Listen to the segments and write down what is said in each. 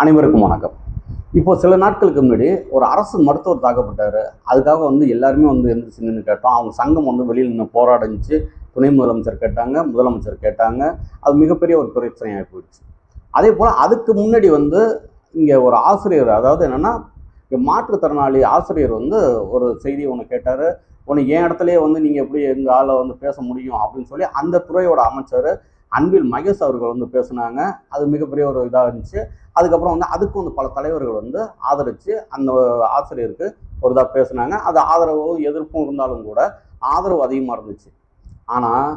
அனைவருக்கும் வணக்கம். இப்போ சில நாட்களுக்கு முன்னாடி ஒரு அரசு மருத்துவர் தாக்கப்பட்டார். அதுக்காக வந்து எல்லாருமே வந்து எந்திரிச்சு நின்று கேட்டோம். அவங்க சங்கம் வந்து வெளியில் நின்று போராடிச்சு. துணை முதலமைச்சர் கேட்டாங்க முதலமைச்சர் கேட்டாங்க. அது மிகப்பெரிய ஒரு பிரச்சனையாக போயிடுச்சு. அதே போல் அதுக்கு முன்னாடி வந்து இங்கே ஒரு ஆசிரியர் அதாவது என்னென்னா இங்கே மாற்றுத்திறனாளி ஆசிரியர் வந்து ஒரு செய்தியை ஒன்று கேட்டார். ஒன்று என் இடத்துலையே வந்து நீங்கள் எப்படி எங்கள் ஆளை வந்து பேச முடியும்? அப்படின்னு சொல்லி அந்த துறையோட அமைச்சர் அன்பில் மகேஷ் அவர்கள் வந்து பேசுனாங்க. அது மிகப்பெரிய ஒரு இதாக இருந்துச்சு. அதுக்கப்புறம் வந்து அதுக்கு வந்து பல தலைவர்கள் வந்து ஆதரித்து அந்த ஆசிரியருக்கு ஒரு இதாக பேசுனாங்க. அது ஆதரவும் எதிர்ப்பும் இருந்தாலும் கூட ஆதரவு அதிகமாக இருந்துச்சு. ஆனால்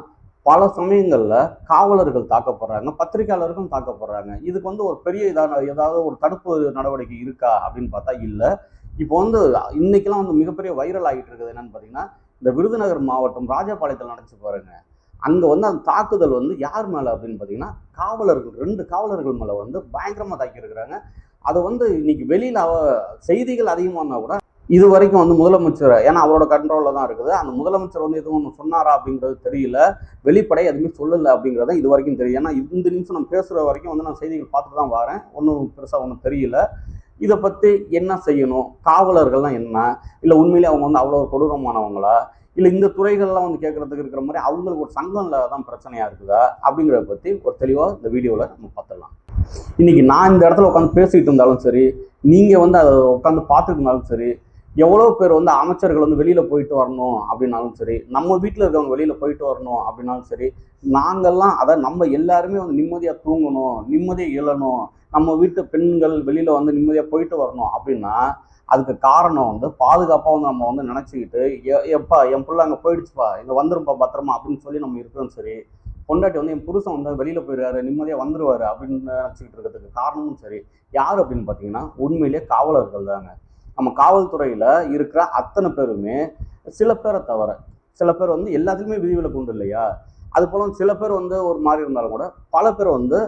பல சமயங்களில் காவலர்கள் தாக்கப்படுறாங்க பத்திரிகையாளர்களும் தாக்கப்படுறாங்க. இதுக்கு வந்து ஒரு பெரிய இதான ஏதாவது ஒரு தடுப்பு நடவடிக்கை இருக்கா அப்படின்னு பார்த்தா இல்லை. இப்போ வந்து இன்னைக்கெல்லாம் வந்து மிகப்பெரிய வைரல் ஆகிட்டு இருக்குது. என்னன்னு பார்த்தீங்கன்னா இந்த விருதுநகர் மாவட்டம் ராஜபாளையத்தில் நினச்சி பாருங்கள் அங்கே வந்து அந்த தாக்குதல் வந்து யார் மேலே அப்படின்னு பார்த்தீங்கன்னா காவலர்கள் ரெண்டு காவலர்கள் மேலே வந்து பயங்கரமாக தாக்கியிருக்கிறாங்க. அதை வந்து இன்னைக்கு வெளியில் அவ செய்திகள் அதிகமாக இருந்தால் கூட இது வரைக்கும் வந்து முதலமைச்சர் ஏன்னா அவரோட கண்ட்ரோலில் தான் இருக்குது. அந்த முதலமைச்சர் வந்து எதுவும் ஒன்று சொன்னாரா அப்படிங்கிறது தெரியல. வெளிப்படை எதுவுமே சொல்லலை அப்படிங்கிறத இது வரைக்கும் தெரியும். ஏன்னா இந்த நிமிஷம் நம்ம பேசுகிற வரைக்கும் வந்து நான் செய்திகள் பார்த்துட்டு தான் வரேன். ஒன்றும் பெருசாக ஒன்றும் தெரியல. இதை பற்றி என்ன செய்யணும்? காவலர்கள்லாம் என்ன? இல்லை உண்மையிலே அவங்க வந்து அவ்வளோ கொடூரமானவங்களா? இல்லை இந்த துறைகள்லாம் வந்து கேட்குறதுக்கு இருக்கிற மாதிரி அவங்களுக்கு ஒரு சங்கம்ல தான் பிரச்சனையாக இருக்குதா அப்படிங்கிறத பற்றி ஒரு தெளிவாக இந்த வீடியோவில் நம்ம பார்த்துடலாம். இன்னைக்கு நான் இந்த இடத்துல உட்காந்து பேசிகிட்டு இருந்தாலும் சரி நீங்கள் வந்து அதை உட்காந்து பார்த்துருந்தாலும் சரி எவ்வளோ பேர் வந்து அமைச்சர்கள் வந்து வெளியில் போயிட்டு வரணும் அப்படின்னாலும் சரி நம்ம வீட்டில் இருக்கவங்க வெளியில் போயிட்டு வரணும் அப்படின்னாலும் சரி நாங்கள்லாம் அதை நம்ம எல்லாருமே வந்து நிம்மதியாக தூங்கணும் நிம்மதியாக இழணும் நம்ம வீட்டு பெண்கள் வெளியில் வந்து நிம்மதியாக போயிட்டு வரணும் அப்படின்னா அதுக்கு காரணம் வந்து பாதுகாப்பாக வந்து நம்ம வந்து நினச்சிக்கிட்டு எப்பா என் பிள்ளை அங்கே போயிடுச்சுப்பா இங்கே வந்துரும்ப்பா பத்திரமா அப்படின்னு சொல்லி நம்ம இருக்கிறோம் சரி பொண்டாட்டி வந்து என் புருஷன் வந்து வெளியில் போயிடுறாரு நிம்மதியாக வந்துருவாரு அப்படின்னு நினச்சிக்கிட்டு இருக்கிறதுக்கு காரணமும் சரி. யார் அப்படின்னு பார்த்தீங்கன்னா உண்மையிலேயே காவலர்கள் தாங்க. நம்ம காவல்துறையில் இருக்கிற அத்தனை பேருமே சில பேரை தவிர சில பேர் வந்து எல்லாத்துக்குமே விதிவிலக்கு உண்டு இல்லையா? அது போல சில பேர் வந்து ஒரு மாதிரி இருந்தாலும் கூட பல பேர் வந்து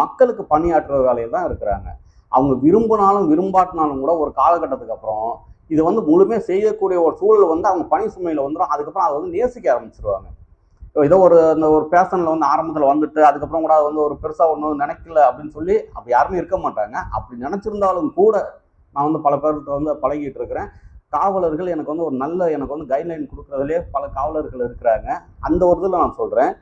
மக்களுக்கு பணியாற்றுற வேலையில் தான் இருக்கிறாங்க. அவங்க விரும்பினாலும் விரும்பாட்டினாலும் கூட ஒரு காலகட்டத்துக்கு அப்புறம் இதை வந்து முழுமையாக செய்யக்கூடிய ஒரு சூழல் வந்து அவங்க பணி சுமையில் வந்துடும் அதுக்கப்புறம் அதை வந்து நேசிக்க ஆரம்பிச்சிருவாங்க. ஏதோ ஒரு அந்த ஒரு பேஷனில் வந்து ஆரம்பத்தில் வந்துட்டு அதுக்கப்புறம் கூட அது வந்து ஒரு பெருசாக ஒன்றும் நினைக்கல அப்படின்னு சொல்லி அப்படி யாருமே இருக்க மாட்டாங்க. அப்படி நினச்சிருந்தாலும் கூட நான் வந்து பல பேர்கிட்ட வந்து பழகிட்டு இருக்கிறேன். காவலர்கள் எனக்கு வந்து ஒரு நல்ல எனக்கு வந்து கைட்லைன் கொடுக்குறதுலே பல காவலர்கள் இருக்கிறாங்க. அந்த ஒரு இதில் நான் சொல்கிறேன்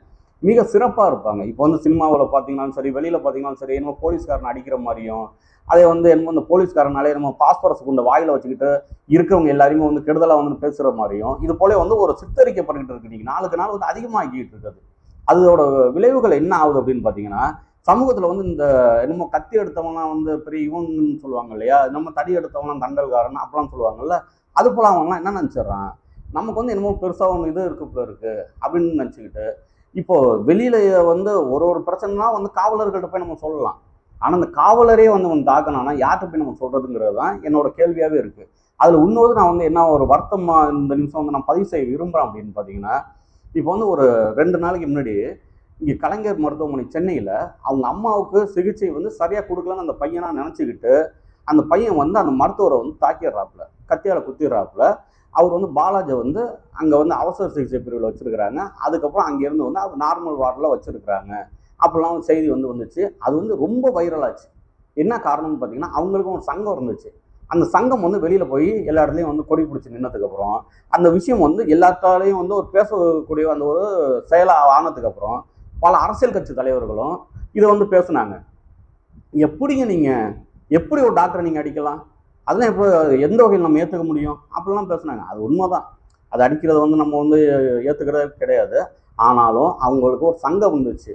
மிக சிறப்பாக இருப்பாங்க. இப்போ வந்து சினிமாவில் பார்த்தீங்கன்னாலும் சரி வெளியில் பார்த்தீங்கன்னாலும் சரி என்னமோ போலீஸ்காரன் அடிக்கிற மாதிரியும் அதே வந்து என்னமோ இந்த போலீஸ்காரனாலே நம்ம பாஸ்பரஸ் கொண்ட வாயில் வச்சுக்கிட்டு இருக்கிறவங்க எல்லாரையுமே வந்து கெடுதலாக வந்து பேசுகிற மாதிரியும் இது போல வந்து ஒரு சித்தரிக்கப்பட்டுக்கிட்டு இருக்கு. நாளுக்கு நாள் வந்து அதிகமாகிக்கிட்டு இருக்குது. அதோட விளைவுகள் என்ன ஆகுது அப்படின்னு பார்த்தீங்கன்னா சமூகத்தில் வந்து இந்த என்னமோ கத்தி எடுத்தவங்களாம் வந்து பெரிய இவங்கன்னு சொல்லுவாங்க இல்லையா? நம்ம தடி எடுத்தவங்களாம் தண்டல்காரன் அப்படிலாம் சொல்லுவாங்கல்ல? அது போல் அவங்களாம் என்ன நினச்சிடுறான்? நமக்கு வந்து என்னமோ பெருசாக ஒன்று இது இருக்கு போல இருக்குது அப்படின்னு நினச்சிக்கிட்டு இப்போ வெளியில வந்து ஒரு ஒரு பிரச்சனைனா வந்து காவலர்கள்ட்ட போய் நம்ம சொல்லலாம். ஆனால் அந்த காவலரே வந்து வந்து தாக்கணும்னா யார்கிட்ட போய் நம்ம சொல்றதுங்கிறது தான் என்னோட கேள்வியாகவே இருக்கு. அதில் இன்னொரு நான் வந்து என்ன ஒரு வருத்தமா இந்த நிமிஷம் வந்து நான் பதிவு செய்ய விரும்புகிறேன் அப்படின்னு பார்த்தீங்கன்னா இப்போ வந்து ஒரு ரெண்டு நாளைக்கு முன்னாடி இங்கே கலைஞர் மருத்துவமனை சென்னையில் அவங்க அம்மாவுக்கு சிகிச்சை வந்து சரியாக கொடுக்கலன்னு அந்த பையனா நினச்சிக்கிட்டு அந்த பையன் வந்து அந்த மருத்துவரை வந்து தாக்கிடுறாப்புல கத்தியால் குத்திடுறாப்புல. அவர் வந்து பாலாஜை வந்து அங்கே வந்து அவசர சிகிச்சை பிரிவில் வச்சுருக்கிறாங்க. அதுக்கப்புறம் அங்கேருந்து வந்து அவர் நார்மல் வார்டில் வச்சுருக்கிறாங்க. அப்போல்லாம் செய்தி வந்து வந்துச்சு. அது வந்து ரொம்ப வைரலாச்சு என்ன காரணம்னு பார்த்தீங்கன்னா அவங்களுக்கும் ஒரு சங்கம் இருந்துச்சு. அந்த சங்கம் வந்து வெளியில் போய் எல்லா இடத்துலையும் வந்து கொடி பிடிச்சி நின்னதுக்கப்புறம் அந்த விஷயம் வந்து எல்லாத்தாலையும் வந்து ஒரு பேசக்கூடிய அந்த ஒரு செயலாக ஆனதுக்கப்புறம் பல அரசியல் கட்சி தலைவர்களும் இதை வந்து பேசுனாங்க. எப்படிங்க நீங்கள் எப்படி ஒரு டாக்டரை நீங்கள் அடிக்கலாம்? அதெல்லாம் எப்போ எந்த வகையில் நம்ம ஏற்றுக்க முடியும்? அப்படிலாம் பேசுனாங்க. அது உண்மைதான். அது அடிக்கிறது வந்து நம்ம வந்து ஏற்றுக்கிறது கிடையாது. ஆனாலும் அவங்களுக்கு ஒரு சங்கம் வந்துச்சு.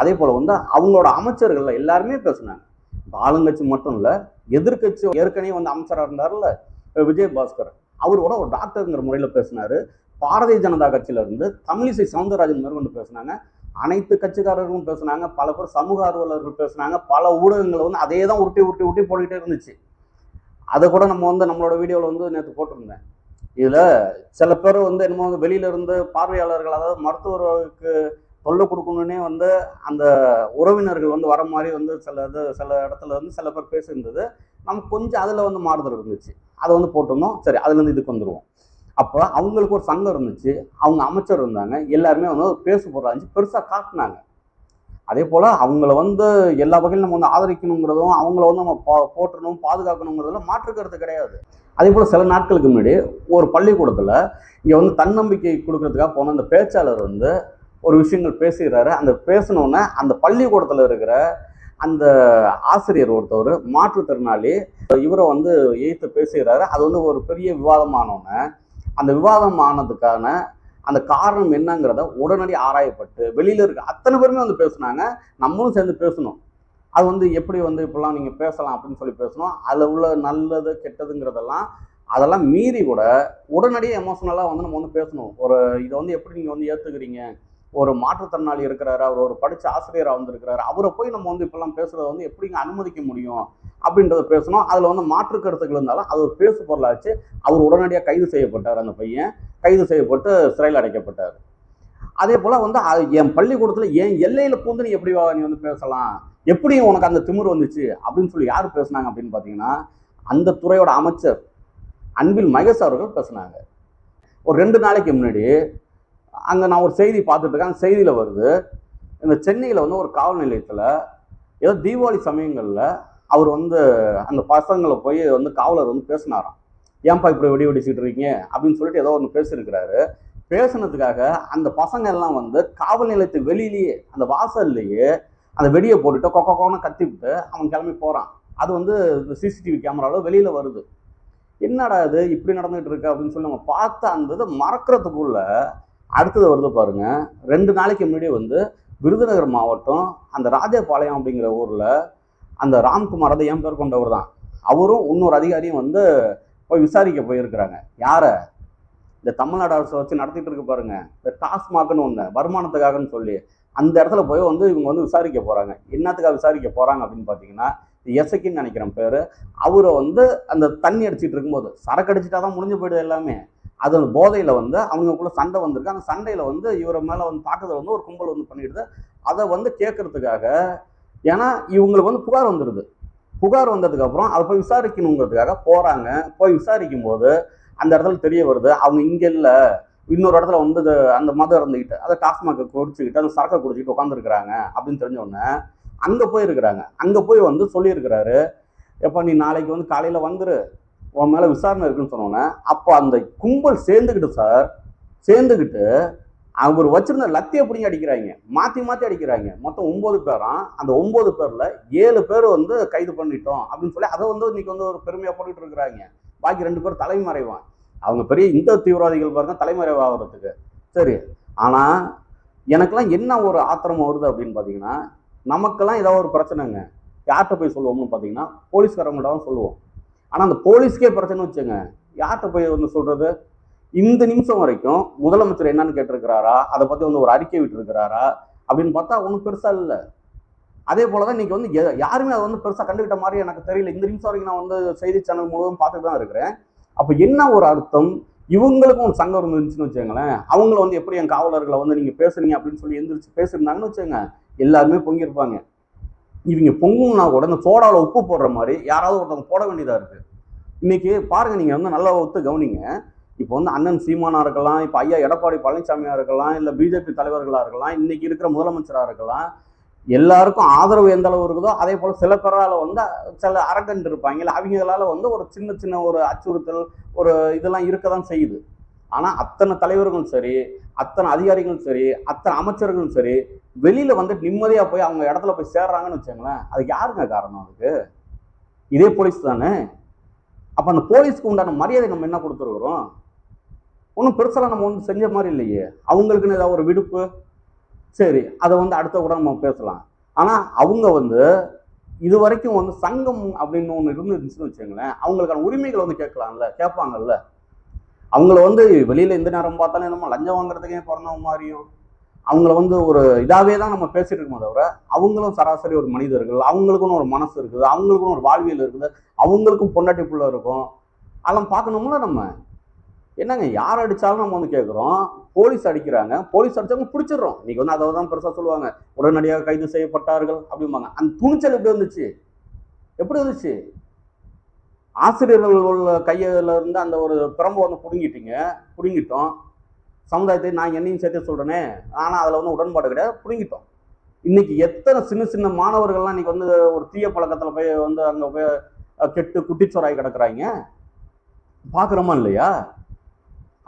அதே போல் வந்து அவங்களோட அமைச்சர்கள் எல்லாருமே பேசுனாங்க. இப்போ ஆளுங்கட்சி மட்டும் இல்லை எதிர்கட்சி ஏற்கனவே வந்து அமைச்சராக இருந்தார்ல விஜய் பாஸ்கர் அவர் கூட ஒரு டாக்டருங்கிற முறையில் பேசினார். பாரதிய ஜனதா கட்சியிலேருந்து தமிழிசை சவுந்தரராஜன் மேற்கொண்டு பேசினாங்க. அனைத்து கட்சிக்காரர்களும் பேசுனாங்க. பல பேர் சமூக ஆர்வலர்கள் பேசுனாங்க. பல ஊடகங்கள் வந்து அதே தான் உருட்டி உருட்டி உருட்டி போட்டுக்கிட்டே இருந்துச்சு. அதை கூட நம்ம வந்து நம்மளோட வீடியோவில் வந்து நேற்று போட்டிருந்தேன். இதில் சில பேர் வந்து என்னமோ வந்து வெளியில இருந்து பார்வையாளர்கள் அதாவது மருத்துவருக்கு தொல்லை கொடுக்கணுன்னே வந்து அந்த உறவினர்கள் வந்து வர மாதிரி வந்து சில இது சில இடத்துல வந்து சில பேர் பேசியிருந்தது. நமக்கு கொஞ்சம் அதில் வந்து மாறுதல் இருந்துச்சு. அதை வந்து போட்டிருந்தோம். சரி அதுலேருந்து இதுக்கு வந்துடுவோம் அப்போ அவங்களுக்கு ஒரு சங்கம் இருந்துச்சு. அவங்க அமைச்சர் இருந்தாங்க. எல்லாருமே வந்து ஒரு பேசு பொருளாச்சு பெருசாக காட்டினாங்க. அதே போல் அவங்கள வந்து எல்லா வகையிலும் நம்ம வந்து ஆதரிக்கணுங்கிறதும் அவங்கள வந்து நம்ம பா போற்றணும் பாதுகாக்கணுங்கிறதுல மாற்று கருத்து கிடையாது. அதே போல் சில நாட்களுக்கு முன்னாடி ஒரு பள்ளிக்கூடத்தில் இங்கே வந்து தன்னம்பிக்கை கொடுக்கறதுக்காக போன அந்த பேச்சாளர் வந்து ஒரு விஷயங்கள் பேசுகிறாரு அந்த பேசினோன்னே அந்த பள்ளிக்கூடத்தில் இருக்கிற அந்த ஆசிரியர் ஒருத்தவர் மாற்றுத்திறனாளி இவரை வந்து எய்த்து பேசுகிறாரு அது வந்து ஒரு பெரிய விவாதமானோன்னே அந்த விவாதம் ஆனதுக்கான அந்த காரணம் என்னங்கிறத உடனடி ஆராயப்பட்டு வெளியில இருக்க அத்தனை பேருமே வந்து பேசுனாங்க. நம்மளும் சேர்ந்து பேசணும். அது வந்து எப்படி வந்து இப்படிலாம் நீங்கள் பேசலாம் அப்படின்னு சொல்லி பேசணும். அதில் உள்ள நல்லது கெட்டதுங்கிறதெல்லாம் அதெல்லாம் மீறி கூட உடனடியே எமோஷனலாக வந்து நம்ம வந்து பேசணும். ஒரு இதை வந்து எப்படி நீங்கள் வந்து ஏற்றுக்கிறீங்க ஒரு மாற்றுத்திறனாளி இருக்கிறாரு? அவர் ஒரு படித்த ஆசிரியராக வந்திருக்கிறாரு. அவரை போய் நம்ம வந்து இப்பெல்லாம் பேசுகிறத வந்து எப்படிங்க அனுமதிக்க முடியும்? அப்படின்றத பேசணும். அதில் வந்து மாற்று கருத்துக்கள் இருந்தாலும் அது ஒரு பேசு பொருளாச்சு அவர் உடனடியாக கைது செய்யப்பட்டார் அந்த பையன். கைது செய்யப்பட்டு சிறையில் அடைக்கப்பட்டார். அதே போல் வந்து என் பள்ளிக்கூடத்தில் என் எல்லையில் பூந்து நீ எப்படி வா- நீ வந்து பேசலாம்? எப்படி உனக்கு அந்த திமிர் வந்துச்சு? அப்படின்னு சொல்லி யார் பேசுனாங்க அப்படின்னு பார்த்தீங்கன்னா அந்த துறையோட அமைச்சர் அன்பில் மகேஷ் அவர்கள் பேசுனாங்க. ஒரு ரெண்டு நாளைக்கு முன்னாடி அங்கே நான் ஒரு செய்தி பார்த்துட்டு இருக்கேன். அந்த செய்தியில் வருது இந்த சென்னையில் வந்து ஒரு காவல் நிலையத்தில் ஏதோ தீபாவளி சமயங்களில் அவர் வந்து அந்த பசங்களை போய் வந்து காவலர் வந்து பேசினாராம். ஏன்பா இப்படி வெடி வெடிச்சிட்டு இருக்கீங்க? அப்படின்னு சொல்லிட்டு ஏதோ ஒன்று பேசியிருக்கிறாரு. பேசுனதுக்காக அந்த பசங்க எல்லாம் வந்து காவல் நிலையத்துக்கு வெளியிலேயே அந்த வாசல்லையே அந்த வெடியை போட்டுட்டு கொக்க கொக்கன்னு கத்திவிட்டு அவன் கிளம்பி போகிறான் அது வந்து இந்த சிசிடிவி கேமராவில் வெளியில் வருது. என்னடா இது? இப்படி நடந்துகிட்டு இருக்கு? அப்படின்னு சொல்லி நம்ம பார்த்து அந்த இதை மறக்கிறதுக்குள்ள அடுத்தது வருது பாருங்க. ரெண்டு நாளைக்கு முன்னாடி வந்து விருதுநகர் மாவட்டம் அந்த ராஜபாளையம் அப்படிங்கிற ஊரில் அந்த ராம்குமார் அதை என் பேர் கொண்டவர் தான் அவரும் இன்னொரு அதிகாரியும் வந்து போய் விசாரிக்க போயிருக்கிறாங்க. யாரை? இந்த தமிழ்நாடு அரசு வச்சு நடத்திட்டு இருக்கு பாருங்க. இந்த டாஸ்மாக்னு ஒன்று வருமானத்துக்காகன்னு சொல்லி. அந்த இடத்துல போய் வந்து இவங்க வந்து விசாரிக்க போகிறாங்க என்னத்துக்காக விசாரிக்க போகிறாங்க அப்படின்னு பார்த்தீங்கன்னா எசக்கின்னு நினைக்கிறேன் பேர். அவரை வந்து அந்த தண்ணி அடிச்சிட்டு இருக்கும்போது சரக்கு அடிச்சிட்டா தான் முடிஞ்சு போயிடுது எல்லாமே. அது அந்த போதையில் வந்து அவங்களுக்குள்ள சண்டை வந்திருக்கு. அந்த சண்டையில் வந்து இவரை மேலே வந்து தாக்குதல் வந்து ஒரு கும்பல் வந்து பண்ணிடுது. அதை வந்து கேட்கறதுக்காக ஏன்னா இவங்களுக்கு வந்து புகார் வந்துடுது புகார் வந்ததுக்கப்புறம் அதை போய் விசாரிக்கணுங்கிறதுக்காக போகிறாங்க போய் விசாரிக்கும் போது அந்த இடத்துல தெரிய வருது அவங்க இங்கே இல்லை. இன்னொரு இடத்துல வந்து அந்த மதம் இருந்துக்கிட்டு அதை டாஸ்மாக குடிச்சுக்கிட்டு அந்த சரக்கை குடிச்சிக்கிட்டு உட்காந்துருக்குறாங்க அப்படின்னு தெரிஞ்சோடனே அங்கே போயிருக்கிறாங்க. அங்கே போய் வந்து சொல்லியிருக்கிறாரு எப்போ நீ நாளைக்கு வந்து காலையில் வந்துரு. உன் மேலே விசாரணை இருக்குன்னு சொன்னோன்னே அப்போ அந்த கும்பல் சேர்ந்துக்கிட்டு சார் சேர்ந்துக்கிட்டு அவர் வச்சிருந்த லத்தியை பிடிங்கி அடிக்கிறாங்க. மாற்றி மாற்றி அடிக்கிறாங்க. மொத்தம் ஒம்பது பேரும் அந்த ஒம்பது பேரில் ஏழு பேர் வந்து கைது பண்ணிட்டோம் அப்படின்னு சொல்லி அதை வந்து இன்னைக்கு வந்து ஒரு பெருமையாக போட்டுட்டு இருக்கிறாங்க. பாக்கி ரெண்டு பேர் தலைமறைவான். அவங்க பெரிய இந்த தீவிரவாதிகள் பாருங்க தலைமறைவாகிறதுக்கு. சரி ஆனால் எனக்கெல்லாம் என்ன ஒரு ஆத்திரமா வருது அப்படின்னு பார்த்தீங்கன்னா நமக்கெல்லாம் ஏதாவது ஒரு பிரச்சனைங்க. யார்கிட்ட போய் சொல்லுவோம்னு பார்த்தீங்கன்னா போலீஸ்காரங்கள்ட்ட தான் சொல்லுவோம். ஆனால் அந்த போலீஸ்க்கே பிரச்சனை வச்சுங்க யார்கிட்ட போய் வந்து சொல்றது? இந்த நிமிஷம் வரைக்கும் முதலமைச்சர் என்னன்னு கேட்டிருக்கிறாரா? அதை பற்றி வந்து ஒரு அறிக்கை விட்டுருக்கிறாரா? அப்படின்னு பார்த்தா ஒன்றும் பெருசாக இல்லை. அதே போல தான் இன்னைக்கு வந்து யாருமே அதை வந்து பெருசாக கண்டுக்கிட்ட மாதிரி எனக்கு தெரியல. இந்த நிமிஷம் வரைக்கும் நான் வந்து செய்தி சேனல் முழுவதும் பார்த்துட்டு தான் இருக்கிறேன். அப்போ என்ன ஒரு அர்த்தம்? இவங்களுக்கும் ஒரு சங்கம் இருந்துச்சுன்னு வச்சுக்கோங்களேன். அவங்கள வந்து எப்படி என் காவலர்களை வந்து நீங்கள் பேசுறீங்க அப்படின்னு சொல்லி எந்திரிச்சு பேசியிருந்தாங்கன்னு வச்சுக்கோங்க. எல்லாருமே பொங்கியிருப்பாங்க. இவங்க பொங்கும்னா கூட இந்த சோடாவில் உப்பு போடுற மாதிரி யாராவது ஒருத்தவங்க போட வேண்டியதாக இருக்கு. இன்னைக்கு பாருங்க நீங்கள் வந்து நல்லா ஒத்து கவனிங்க. இப்போ வந்து அண்ணன் சீமானா இருக்கலாம் இப்போ ஐயா எடப்பாடி பழனிசாமியா இருக்கலாம் இல்லை பிஜேபி தலைவர்களாக இருக்கலாம் இன்னைக்கு இருக்கிற முதலமைச்சராக இருக்கலாம் எல்லாருக்கும் ஆதரவு எந்த அளவு இருக்குதோ அதே போல் சில பேரால் வந்து சில அரகண்ட் இருப்பாங்க இல்லை அவங்களால வந்து ஒரு சின்ன சின்ன ஒரு அச்சுறுத்தல் ஒரு இதெல்லாம் இருக்க தான் செய்யுது. ஆனால் அத்தனை தலைவர்களும் சரி அத்தனை அதிகாரிகளும் சரி அத்தனை அமைச்சர்களும் சரி வெளியில் வந்து நிம்மதியாக போய் அவங்க இடத்துல போய் சேர்றாங்கன்னு வச்சுங்களேன் அதுக்கு யாருங்க காரணம் அதுக்கு? இதே போலீஸ் தானே? அப்போ அந்த போலீஸ்க்கு உண்டான மரியாதை நம்ம என்ன கொடுத்துருக்குறோம்? ஒன்றும் பெருசெல்லாம் நம்ம ஒன்றும் செஞ்ச மாதிரி இல்லையே. அவங்களுக்குன்னு ஏதாவது ஒரு விடுப்பு? சரி அதை வந்து அடுத்த கூட நம்ம பேசலாம். ஆனால் அவங்க வந்து இது வரைக்கும் வந்து சங்கம் அப்படின்னு ஒன்று இருந்துருந்துச்சுன்னு வச்சுங்களேன் அவங்களுக்கான உரிமைகளை வந்து கேட்கலாம்ல கேட்பாங்கல்ல. அவங்கள வந்து வெளியில் எந்த நேரம் பார்த்தாலும் நம்ம லஞ்சம் வாங்குறதுக்கே பிறந்தவங்க மாதிரியும். அவங்கள வந்து ஒரு இதாகவே தான் நம்ம பேசிட்டு இருக்கோமே தவிர அவங்களும் சராசரி ஒரு மனிதர்கள் அவங்களுக்குன்னு ஒரு மனசு இருக்குது அவங்களுக்குன்னு ஒரு வாழ்வியல் இருக்குது அவங்களுக்கும் பொண்டாட்டி புள்ள இருக்கும். அதெல்லாம் பார்க்கணும்ல நம்ம. என்னங்க யார் அடித்தாலும் நம்ம வந்து கேட்குறோம் போலீஸ் அடிக்கிறாங்க. போலீஸ் அடிச்சவங்க பிடிச்சிடுறோம். இன்னைக்கு வந்து அதை தான் பெருசாக சொல்லுவாங்க. உடனடியாக கைது செய்யப்பட்டார்கள் அப்படிம்பாங்க. அந்த துணிச்சல் எப்படி வந்துச்சு? எப்படி வந்துச்சு? ஆசிரியர்கள் உள்ள கையில இருந்து அந்த ஒரு பிரம்பு வந்து பிடுங்கிட்டீங்க. பிடுங்கிட்டோம். சமுதாயத்தை நான் என்னையும் சேர்த்து சொல்கிறேனே ஆனால் அதில் வந்து உடன்பாடு கிடையாது. பிடுங்கிட்டோம். இன்னைக்கு எத்தனை சின்ன சின்ன மாணவர்கள்லாம் இன்னைக்கு வந்து ஒரு தீய பழக்கத்தில் போய் வந்து அங்கே போய் கெட்டு குட்டிச்சோராகி கிடக்குறாங்க. பார்க்குறோமா இல்லையா?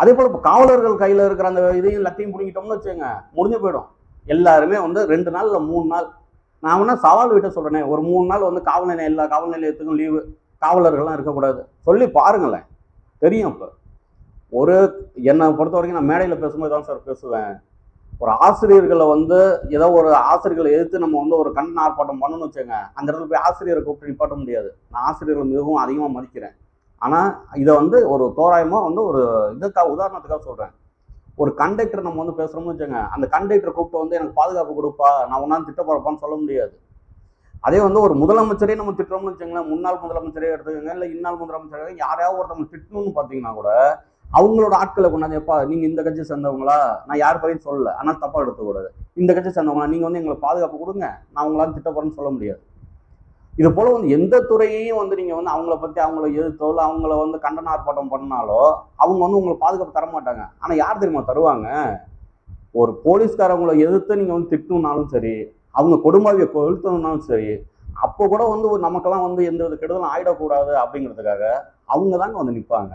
அதே போல் இப்போ காவலர்கள் கையில் இருக்கிற அந்த இதையும் எல்லாத்தையும் பிடிங்கிட்டோம்னு வச்சுக்கோங்க முடிஞ்சு போயிடும். எல்லாருமே வந்து ரெண்டு நாள் இல்லை மூணு நாள். நான் வேணா சவால் விட்ட சொல்கிறேனே ஒரு மூணு நாள் வந்து காவல் நிலையம் எல்லா காவல் நிலையத்துக்கும் லீவு காவலர்கள்லாம் இருக்கக்கூடாது. சொல்லி பாருங்களேன். தெரியும் இப்போ. ஒரு என்னை பொறுத்த வரைக்கும் நான் மேடையில் பேசும்போது தான் சார் பேசுவேன். ஒரு ஆசிரியர்களை வந்து ஏதோ ஒரு ஆசிரியர்களை எதிர்த்து நம்ம வந்து ஒரு கண் ஆர்ப்பாட்டம் பண்ணணும்னு வச்சுங்க அந்த இடத்துல போய் ஆசிரியரை கூப்பிட்டு நிப்பாட்ட முடியாது. நான் ஆசிரியர்களை மிகவும் அதிகமாக மதிக்கிறேன். ஆனால் இதை வந்து ஒரு தோராயமாக வந்து ஒரு இதுக்காக உதாரணத்துக்காக சொல்கிறேன் ஒரு கண்டக்டர் நம்ம வந்து பேசுகிறோம்னு வச்சுங்க அந்த கண்டக்டர் கூப்பிட்டு வந்து எனக்கு பாதுகாப்பு கொடுப்பா நான் ஒன்றாந்து திட்ட போகிறப்பான்னு சொல்ல முடியாது. அதே வந்து ஒரு முதலமைச்சரே நம்ம திட்டுறோம்னு வச்சுங்களேன் முன்னாள் முதலமைச்சரே எடுத்துக்கோங்க இல்லை இன்னாள் முதலமைச்சரே யாரையாவது ஒருத்தவங்க திட்டணும்னு பார்த்தீங்கன்னா கூட அவங்களோட ஆட்களை கொண்டாந்து எப்பா நீங்கள் இந்த கட்சி சேர்ந்தவங்களா? நான் யார் பையன் சொல்லலை. ஆனால் தப்பாக எடுத்துக்கூடாது இந்த கட்சி சேர்ந்தவங்களா? நீங்கள் வந்து எங்களை பாதுகாப்பு கொடுங்க. நான் உங்களால் திட்ட போகிறேன்னு சொல்ல முடியாது. இது போல வந்து எந்த துறையையும் வந்து நீங்கள் வந்து அவங்கள பற்றி அவங்கள எதிர்த்தோ இல்லை அவங்கள வந்து கண்டன ஆர்ப்பாட்டம் பண்ணாலோ அவங்க வந்து உங்களுக்கு பாதுகாப்பு தர மாட்டாங்க. ஆனால் யார் தெரியுமா தருவாங்க? ஒரு போலீஸ்காரவங்களை எதிர்த்து நீங்கள் வந்து திட்டணும்னாலும் சரி அவங்க கொடுமாவியை கொளுத்தணும்னாலும் சரி அப்போ கூட வந்து ஒரு நமக்கெல்லாம் வந்து எந்த வித கெடுதலும் ஆயிடக்கூடாது அப்படிங்கிறதுக்காக அவங்க தாங்க வந்து நிற்பாங்க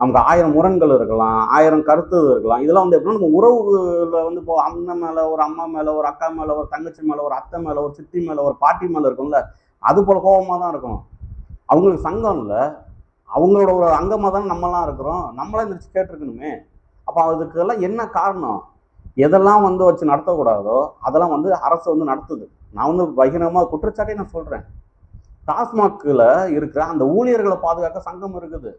நமக்கு ஆயிரம் முரண்கள் இருக்கலாம் ஆயிரம் கருத்து இருக்கலாம். இதெல்லாம் வந்து எப்படின்னா நம்ம உறவுல வந்து இப்போ அண்ணன் மேலே ஒரு அம்மா மேலே ஒரு அக்கா மேலே ஒரு தங்கச்சி மேலே ஒரு அத்தை மேலே ஒரு சித்தி மேலே ஒரு பாட்டி மேலே இருக்கும்ல அது போல கோபமாக தான் இருக்கணும். அவங்களுக்கு சங்கம் இல்லை. அவங்களோட ஒரு அங்கமாக தானே நம்மலாம் இருக்கிறோம். நம்மளாம் எந்திரிச்சு கேட்டிருக்கணுமே. அப்போ அதுக்கெல்லாம் என்ன காரணம்? எதெல்லாம் வந்து வச்சு நடத்தக்கூடாதோ அதெல்லாம் வந்து அரசு வந்து நடத்துது. நான் வந்து பகிரமாக குற்றச்சாட்டை நான் சொல்கிறேன் டாஸ்மாகில் இருக்கிற அந்த ஊழியர்களை பாதுகாக்க சங்கம் இருக்குது.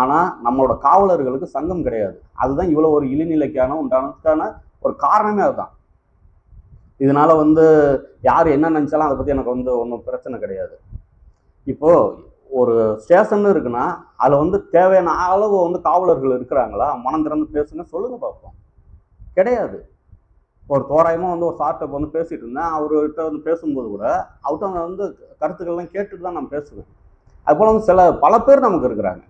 ஆனால் நம்மளோட காவலர்களுக்கு சங்கம் கிடையாது. அதுதான் இவ்வளோ ஒரு இழிநிலைக்கான உண்டானதுக்கான ஒரு காரணமே அதுதான். இதனால வந்து யார் என்ன நினச்சாலும் அதை பற்றி எனக்கு வந்து ஒன்றும் பிரச்சனை கிடையாது. இப்போது ஒரு ஸ்டேஷன் இருக்குன்னா அதில் வந்து தேவையான அளவு வந்து காவலர்கள் இருக்கிறாங்களா? மனம் திறந்து பேசுங்க சொல்லுங்க பார்ப்போம். கிடையாது. ஒரு தோராயமாக வந்து ஒரு சார்ட்ட வந்து பேசிட்டு இருந்தேன். அவர்கிட்ட வந்து பேசும்போது கூட அவர்கிட்ட வந்து கருத்துக்கள்லாம் கேட்டுட்டு தான் நான் பேசுவேன். அதுபோல் வந்து சில பல பேர் நமக்கு இருக்கிறாங்க.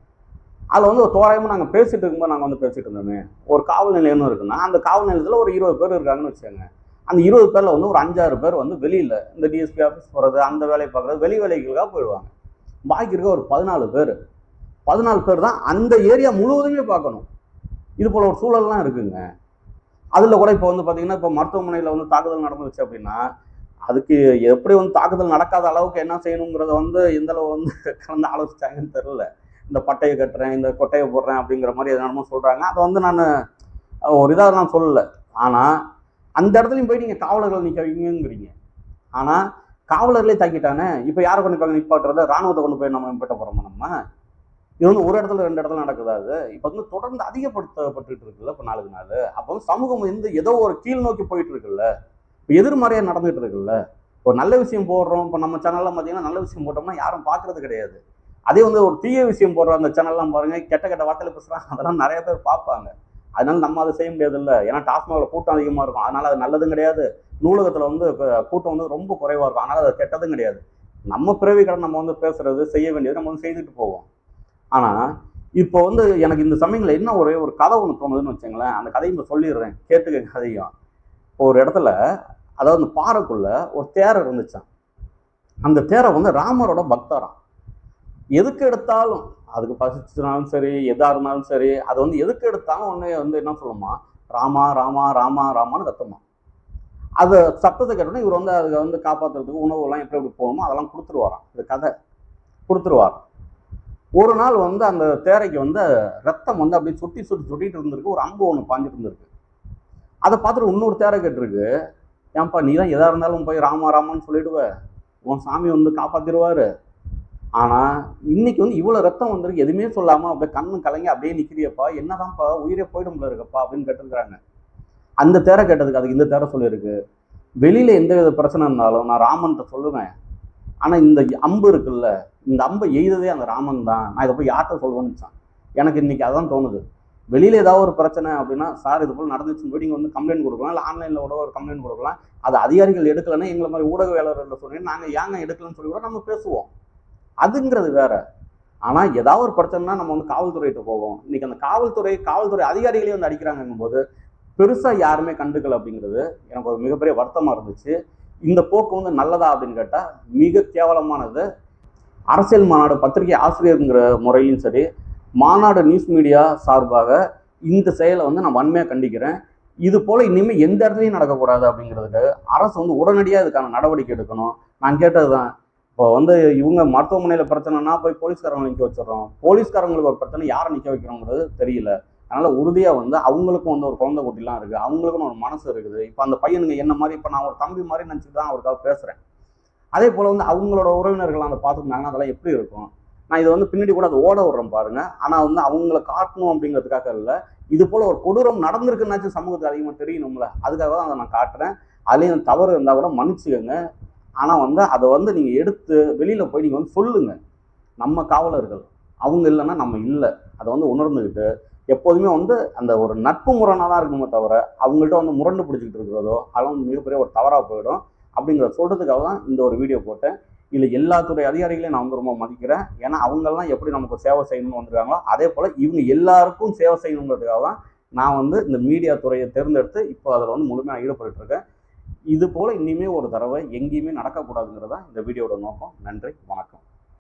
அதில் வந்து ஒரு தோராயமாக நாங்கள் பேசிட்டு இருக்கும்போது நாங்கள் வந்து பேசிட்டு இருந்தோமே. ஒரு காவல் நிலையம்னு இருக்குன்னா அந்த காவல் நிலையத்தில் ஒரு இருபது பேர் இருக்காங்கன்னு வச்சுக்கோங்க. அந்த இருபது பேரில் வந்து ஒரு அஞ்சாறு பேர் வந்து வெளியில் இந்த டிஎஸ்பி ஆஃபீஸ் போகிறது அந்த வேலையை பார்க்குறது வெளி வேலைகளுக்காக போயிடுவாங்க. பாக்கி இருக்க ஒரு பதினாலு பேர். பதினாலு பேர் தான் அந்த ஏரியா முழுவதுமே பார்க்கணும். இது போல் ஒரு சூழல்லாம் இருக்குங்க. அதில் கூட இப்போ வந்து பார்த்தீங்கன்னா இப்போ மருத்துவமனையில் வந்து தாக்குதல் நடந்துச்சு அப்படின்னா அதுக்கு எப்படி வந்து தாக்குதல் நடக்காத அளவுக்கு என்ன செய்யணுங்கிறத வந்து எந்தளவு வந்து கலந்து ஆலோசிச்சாங்கன்னு தெரில இந்த பட்டையை கட்டுறேன் இந்த கொட்டையை போடுறேன் அப்படிங்கிற மாதிரி எதனாலுமோ சொல்கிறாங்க அதை வந்து நான் ஒரு இதாக நான் சொல்லலை. ஆனால் அந்த இடத்துலையும் போய் நீங்கள் காவலர்கள் நிற்க வைங்கிறீங்க ஆனால் காவலர்களே தாக்கிட்டானே இப்போ யாரை கொண்டு போய் நிப்பாட்டுறத? ராணுவத்தை கொண்டு போய் நம்ம நிப்பாட்ட போகிறோமா நம்ம? இது வந்து ஒரு இடத்துல ரெண்டு இடத்துல நடக்குதா அது? இப்போ வந்து தொடர்ந்து அதிகப்படுத்தப்பட்டு இருக்குல்ல இப்போ நாளுக்கு நாள். அப்போ வந்து சமூகம் வந்து ஏதோ ஒரு கீழ் நோக்கி போயிட்டு இருக்குல்ல. இப்போ எதிர்மறையாக நடந்துகிட்டு இருக்குல்ல. ஒரு நல்ல விஷயம் போடுறோம். இப்போ நம்ம சேனல்லாம் பார்த்தீங்கன்னா நல்ல விஷயம் போட்டோம்னா யாரும் பார்க்கறது கிடையாது. அதே வந்து ஒரு தீய விஷயம் போடுற அந்த சேனல்லாம் பாருங்க கெட்ட கெட்ட வார்த்தையில் பேசுகிறாங்க அதெல்லாம் நிறைய பேர் பார்ப்பாங்க அதனால நம்ம அதை செய்ய முடியாது இல்லை ஏன்னா டாஸ்மாகில் கூட்டம் அதிகமாக இருக்கும். அதனால அது நல்லதும் கிடையாது. நூலகத்தில் வந்து கூட்டம் வந்து ரொம்ப குறைவாக இருக்கும். அதனால் அது கெட்டதும் கிடையாது. நம்ம பிறவி கடன் நம்ம வந்து பேசுறது செய்ய வேண்டியது நம்ம வந்து செய்துட்டு போவோம். ஆனால் இப்போ வந்து எனக்கு இந்த சமயங்களில் என்ன ஒரே ஒரு கதை ஒன்று தோணுதுன்னு வச்சுங்களேன். அந்த கதையை இப்போ சொல்லிடுறேன். கேட்டுக்க கதையும் ஒரு இடத்துல அதாவது அந்த பாறைக்குள்ள ஒரு தேரை இருந்துச்சான் அந்த தேரை வந்து ராமரோட பக்தரான் எதுக்கு எடுத்தாலும் அதுக்கு பசிச்சுனாலும் சரி எதா இருந்தாலும் சரி அது வந்து எதுக்கு எடுத்தாலும் ஒன்று வந்து என்ன சொல்லுமா ராமா ராமா ராமா ராமான்னு கத்துமா அது சத்தத்தை கேட்டோன்னே இவர் வந்து அதுக்கு வந்து காப்பாற்றுறதுக்கு உணவுலாம் எப்படி எப்படி போகணுமோ அதெல்லாம் கொடுத்துருவாராம். இது கதை. கொடுத்துருவார் ஒரு நாள் வந்து அந்த தேரைக்கு வந்து ரத்தம் வந்து அப்படியே சுட்டி சுட்டி சுட்டிட்டு இருந்திருக்கு. ஒரு அம்பு ஒன்று பாஞ்சிட்டு இருந்திருக்கு. அதை பார்த்துட்டு இன்னொரு தேரை கேட்டிருக்கு. ஏன்பா நீ தான் எதா இருந்தாலும் போய் ராமா ராமான்னு சொல்லிடுவ. உன் சாமி வந்து காப்பாத்திடுவாரு. ஆனால் இன்னைக்கு வந்து இவ்வளோ ரத்தம் வந்திருக்கு. எதுவுமே சொல்லாமல் அப்படியே கண்ணு கலங்கி அப்படியே நிற்கிறியப்பா என்னதான்ப்பா? உயிரே போயிடும்ல இருக்கப்பா அப்படின்னு கேட்டிருக்கிறாங்க. அந்த தேரை கேட்டதுக்கு அதுக்கு இந்த தேரை சொல்லியிருக்கு. வெளியில் எந்த வித பிரச்சனை இருந்தாலும் நான் ராமன்ட்ட சொல்லுவேன். ஆனால் இந்த அம்பு இருக்குல்ல இந்த அம்பை எய்ததே அந்த ராமன் தான். நான் இதை போய் யார்கிட்ட சொல்லுவேன்னு எனக்கு இன்னைக்கு அதான் தோணுது. வெளியில் ஏதாவது ஒரு பிரச்சனை அப்படின்னா சார் இது போல் நடந்துச்சுன்னு போய் நீங்கள் வந்து கம்ப்ளைண்ட் கொடுக்கலாம். இல்லை ஆன்லைனில் கூட ஒரு கம்ப்ளைண்ட் கொடுக்கலாம். அது அதிகாரிகள் எடுக்கலைன்னா எங்களை மாதிரி ஊடகவியலர்கள் சொன்னீங்க நாங்கள் ஏங்க எடுக்கலன்னு சொல்லி கூட நம்ம பேசுவோம். அதுங்கிறது வேற. ஆனால் ஏதாவது ஒரு பிரச்சனைனா நம்ம வந்து காவல்துறையிட்ட போவோம். இன்னைக்கு அந்த காவல்துறை காவல்துறை அதிகாரிகளே வந்து அடிக்கிறாங்கங்கும் போது பெருசாக யாருமே கண்டுக்கல அப்படிங்கிறது எனக்கு ஒரு மிகப்பெரிய வருத்தமாக இருந்துச்சு. இந்த போக்கு வந்து நல்லதா அப்படின்னு கேட்டால் மிக கேவலமானது. அரசியல் மாநாடு பத்திரிகை ஆசிரியருங்கிற முறையிலும் சரி மாநாடு நியூஸ் மீடியா சார்பாக இந்த செயலை வந்து நான் வன்மையாக கண்டிக்கிறேன். இது போல் இனிமேல் எந்த இடத்துலையும் நடக்கக்கூடாது அப்படிங்கிறதுக்கு அரசு வந்து உடனடியாக இதுக்கான நடவடிக்கை எடுக்கணும். நான் கேட்டது தான் இப்போ வந்து இவங்க மருத்துவமனையில் பிரச்சனைனா போய் போலீஸ்காரங்களை நிற்க வச்சிடறோம். போலீஸ்காரங்களுக்கு ஒரு பிரச்சனை யாரை நிற்க வைக்கிறோங்கிறது தெரியல. அதனால் உறுதியாக வந்து அவங்களுக்கும் வந்து ஒரு குழந்தை குட்டிலாம் இருக்குது அவங்களுக்கும் ஒரு மனசு இருக்குது. இப்போ அந்த பையனுங்க என்ன மாதிரி இப்போ நான் ஒரு தம்பி மாதிரி நினச்சிட்டு தான் அவருக்காக பேசுகிறேன் அதே போல் வந்து அவங்களோட உறவினர்கள் அதை பார்த்துருந்தாங்கன்னா அதெல்லாம் எப்படி இருக்கும்? நான் இதை வந்து பின்னாடி கூட அதை ஓட விடுறேன் பாருங்க. ஆனால் வந்து அவங்கள காட்டணும் அப்படிங்கிறதுக்காக இல்லை. இது போல் ஒரு கொடூரம் நடந்திருக்குன்னாச்சும் சமூகத்துக்கு அதிகமாக தெரியணும்ல. அதுக்காக தான் அதை நான் காட்டுறேன். அதுலேயும் தவறு இருந்தால் கூட மன்னிச்சுக்கோங்க. ஆனால் வந்து அதை வந்து நீங்கள் எடுத்து வெளியில் போய் நீங்கள் வந்து சொல்லுங்கள் நம்ம காவலர்கள். அவங்க இல்லைன்னா நம்ம இல்லை. அதை வந்து உணர்ந்துக்கிட்டு எப்போதுமே வந்து அந்த ஒரு நட்பு முரணாக தான் இருக்குமே தவிர அவங்கள்ட்ட வந்து முரண்டு பிடிச்சிக்கிட்டு இருக்கிறதோ அதெல்லாம் வந்து மிகப்பெரிய ஒரு தவறாக போயிடும். அப்படிங்கிறத சொல்கிறதுக்காக தான் இந்த ஒரு வீடியோ போட்டேன். இல்லை எல்லா துறை அதிகாரிகளையும் நான் வந்து ரொம்ப மதிக்கிறேன். ஏன்னா அவங்கெல்லாம் எப்படி நமக்கு சேவை செய்யணும்னு வந்திருக்காங்களோ அதே போல் இவங்க எல்லாருக்கும் சேவை செய்யணுங்கிறதுக்காக தான் நான் வந்து இந்த மீடியா துறையை தேர்ந்தெடுத்து இப்போ அதில் வந்து முழுமையாக ஈடுபட்டுருக்கேன் இது போல் இனிமேல் ஒரு தடவை எங்கேயுமே நடக்கக்கூடாதுங்கிறது தான் இந்த வீடியோட நோக்கம். நன்றி வணக்கம்.